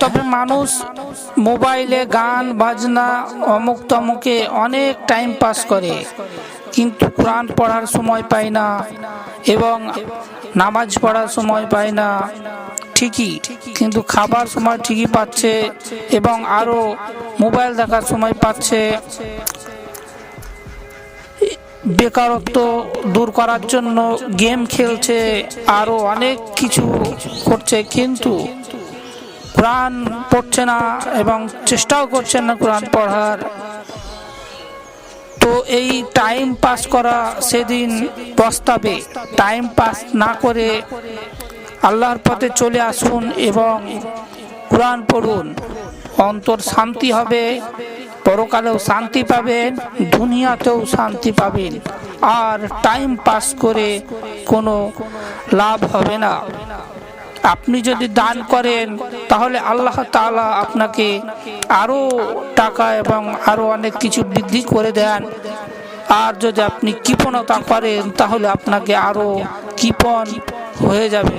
তবে মানুষ মোবাইলে গান, বাজনা, অমুক তমুকে অনেক টাইম পাস করে। কিন্তু কোরআন পড়ার সময় পায় না এবং নামাজ পড়ার সময় পায় না। ঠিকই, কিন্তু খাবার সময় ঠিকই পাচ্ছে এবং আরও মোবাইল দেখার সময় পাচ্ছে। বেকারত্ব দূর করার জন্য গেম খেলছে আরও অনেক কিছু করছে, কিন্তু কোরআন পড়ছে না এবং চেষ্টাও করছেন না কোরআন পড়ার। তো এই টাইম পাস করা সেদিন পস্তাবে। টাইম পাস না করে আল্লাহর পথে চলে আসুন এবং কোরআন পড়ুন। অন্তর শান্তি হবে, পরকালেও শান্তি পাবেন, দুনিয়াতেও শান্তি পাবেন। আর টাইম পাস করে কোনো লাভ হবে না। আপনি যদি দান করেন তাহলে আল্লাহ তাআলা আপনাকে আরও টাকা এবং আরও অনেক কিছু বৃদ্ধি করে দেন। আর যদি আপনি কৃপণতা করেন তাহলে আপনাকে আরও কৃপণ হয়ে যাবে।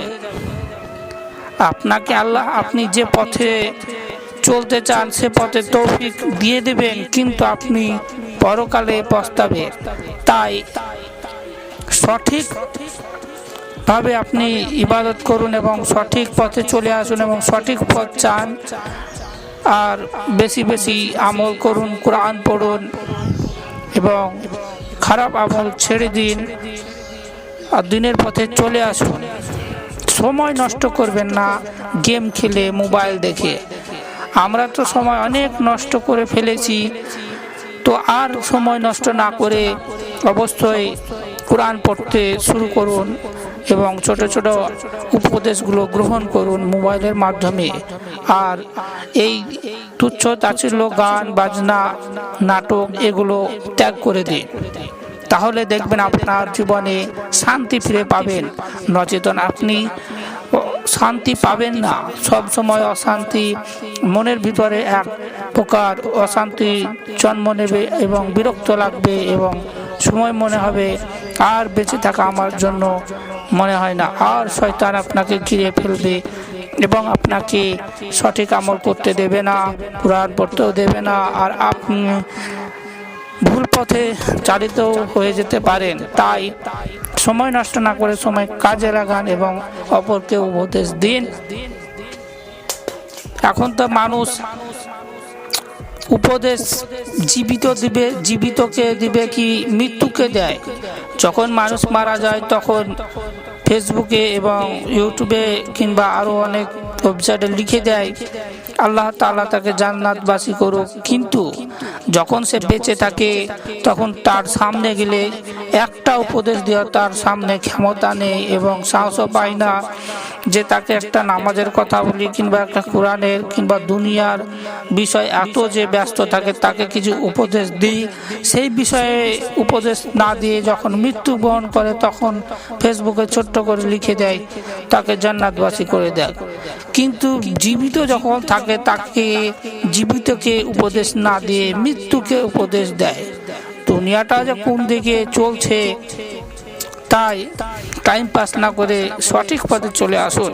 আপনাকে আল্লাহ আপনি যে পথে চলতে চান সে পথে তৌফিক দিয়ে দেবেন কিন্তু আপনি পরকালে পস্তাবে। তাই সঠিক ভাবে আপনি ইবাদত করুন এবং সঠিক পথে চলে আসুন এবং সঠিক পথ চান। আর বেশি বেশি আমল করুন, কোরআন পড়ুন এবং খারাপ আমল ছেড়ে দিন আর দিনের পথে চলে আসুন। সময় নষ্ট করবেন না, গেম খেলে, মোবাইল দেখে। আমরা তো সময় অনেক নষ্ট করে ফেলেছি, তো আর সময় নষ্ট না করে অবশ্যই কোরআন পড়তে শুরু করুন। এবং ছোট ছোট উপদেশগুলো গ্রহণ করুন মোবাইলের মাধ্যমে। আর এই তুচ্ছ তাচ্ছিল্য গান, বাজনা, নাটক এগুলো ত্যাগ করে দিন। তাহলে দেখবেন আপনার জীবনে শান্তি ফিরে পাবেন। নচেতন আপনি শান্তি পাবেন না। সব সময় অশান্তি, মনের ভিতরে এক প্রকার অশান্তি জন্ম নেবে এবং বিরক্ত লাগবে এবং সময় মনে হবে আর বেঁচে থাকা আমার জন্য মনে হয় না। আর শয়তান আপনাকে ঘিরে ফেলবে এবং আপনাকে সঠিক আমল করতে দেবে না কোরআন পড়তেও দেবে না। আর আপনি ভুল পথে চালিত হয়ে যেতে পারেন। তাই সময় নষ্ট না করে সময় কাজে লাগান এবং অপরকে উপদেশ দিন। এখন তো মানুষ উপদেশ জীবিত দিবে, জীবিতকে দিবে কি মৃত্যুকে দেয়। যখন মানুষ মারা যায়, তখন ফেসবুকে এবং ইউটিউবে কিংবা আরও অনেক ওয়েবসাইটে লিখে দেয়, আল্লাহ তাআলা তাকে জান্নাতবাসী করুক। কিন্তু যখন সে বেঁচে থাকে, তখন তার সামনে গেলে একটা উপদেশ দেওয়া তার সামনে ক্ষমতা নেই এবং সাহসও পায় না। যে তাকে একটা নামাজের কথা বলি কিংবা একটা কোরআনের কিংবা দুনিয়ার বিষয় এত যে ব্যস্ত থাকে, তাকে কিছু উপদেশ দিই। সেই বিষয়ে উপদেশ না দিয়ে যখন মৃত্যুবরণ করে, তখন ফেসবুকে ছোট্ট করে লিখে দেয়, তাকে জান্নাতবাসী করে দেয়। কিন্তু জীবিত যখন থাকে, তাকে জীবিতকে উপদেশ না দিয়ে মৃত্যুকে উপদেশ দেয়। দুনিয়াটা যে কোন দিকে চলছে তাই টাইম পাস না করে সঠিক পথে চলে আসুন।